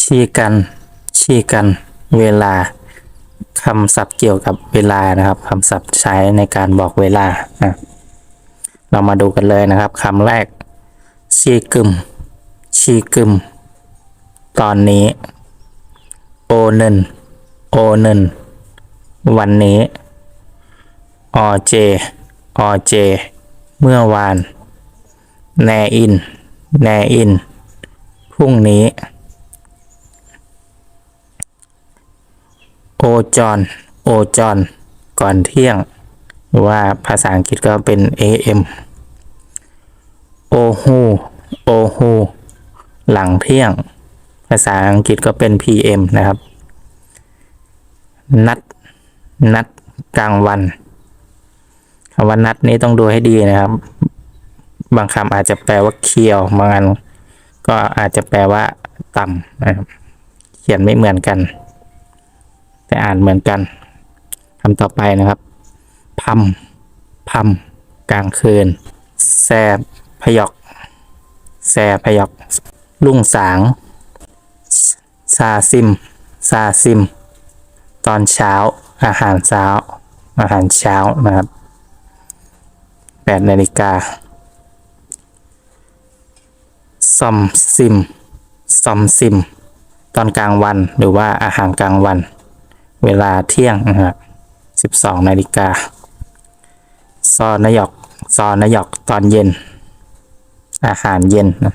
ชี้กันชี้กัน เวลาคำศัพท์เกี่ยวกับเวลานะครับคำศัพท์ใช้ในการบอกเวลานะเรามาดูกันเลยนะครับคำแรก ชีกึม ชีกึม ตอนนี้ โอหนึ่งโอหนึ่งวันนี้อเจอเจ เมื่อวาน แนอิน แนอิน พรุ่งนี้ โอจอนโอจอนก่อนเที่ยง หรือว่าภาษาอังกฤษก็เป็น AM โอฮูโอฮูหลังเที่ยง ภาษาอังกฤษก็เป็น PM นะครับ นัด นัดกลางวันคำว่านัดนี้ต้องดูให้ดีนะครับ บางคำอาจจะแปลว่าเคี่ยวบางอันก็อาจจะแปลว่าต่ำนะครับ เขียนไม่เหมือนกัน แต่อ่านเหมือนกันคำต่อไปนะครับพัมพัมกลางคืนแซบพยอกแซพยอกลุ่งสางซาซิมซาซิม ตอนเช้า อาหารเช้า อาหารเช้านะครับแปดนาฬิกาซอมซิมซอมซิม ตอนกลางวันหรือว่าอาหารกลางวัน เวลาเที่ยงนะครับ12นาฬิกาซอนยอกซอนยอกตอนเย็น อาหารเย็นนะ